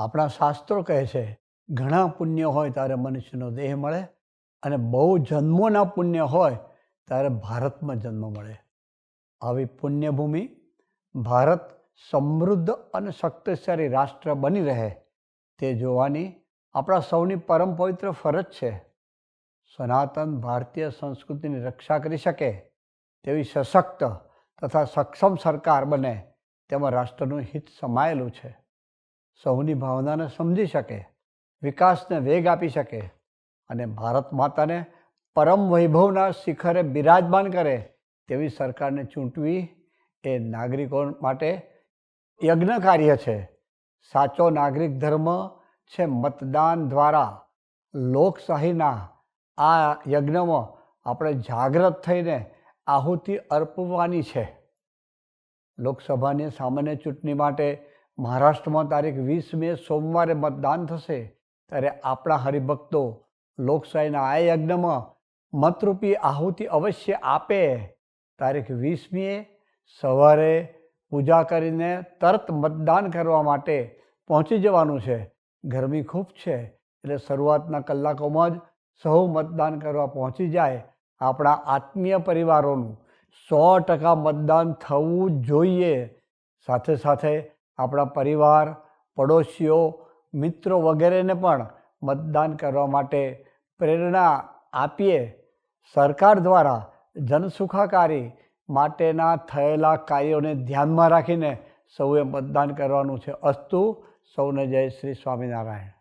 આપણા શાસ્ત્રો કહે છે, ઘણા પુણ્ય હોય ત્યારે મનુષ્યનો દેહ મળે અને બહુ જન્મોના પુણ્ય હોય ત્યારે ભારતમાં જન્મ મળે. આવી પુણ્યભૂમિ ભારત સમૃદ્ધ અને શક્તિશાળી રાષ્ટ્ર બની રહે, તે જોવાની આપણા સૌની પરમ પવિત્ર ફરજ છે. સનાતન ભારતીય સંસ્કૃતિની રક્ષા કરી શકે તેવી સશક્ત તથા સક્ષમ સરકાર બને તેમાં રાષ્ટ્રનું હિત સમાયેલું છે. સૌની ભાવનાને સમજી શકે, વિકાસને વેગ આપી શકે અને ભારત માતાને પરમ વૈભવના શિખરે બિરાજમાન કરે તેવી સરકારને ચૂંટવી એ નાગરિકો માટે યજ્ઞ કાર્ય છે. સાચો નાગરિક ધર્મ છે મતદાન દ્વારા લોકશાહીના આ યજ્ઞમાં આપણે જાગ્રત થઈને આહુતિ અર્પવાની છે. લોકસભાની સામાન્ય ચૂંટણી માટે મહારાષ્ટ્રમાં તારીખ વીસ મે સોમવારે મતદાન થશે, ત્યારે આપણા હરિભક્તો લોકશાહીના આ યજ્ઞમાં મતરૂપી આહુતિ અવશ્ય આપે. તારીખ વીસમીએ સવારે પૂજા કરીને તરત મતદાન કરવા માટે પહોંચી જવાનું છે. ગરમી ખૂબ છે, એટલે શરૂઆતના કલાકોમાં જ સૌ મતદાન કરવા પહોંચી જાય આપણા આત્મીય પરિવારોનું. સો ટકા મતદાન થવું જોઈએ. સાથે સાથે આપણા પરિવાર, પડોશીઓ, મિત્રો વગેરેને પણ મતદાન કરવા માટે પ્રેરણા આપીએ. સરકાર દ્વારા જનસુખાકારી માટેના થયેલા કાર્યોને ધ્યાનમાં રાખીને સૌએ મતદાન કરવાનું છે અસ્તુ. સૌને જય શ્રી સ્વામિનારાયણ.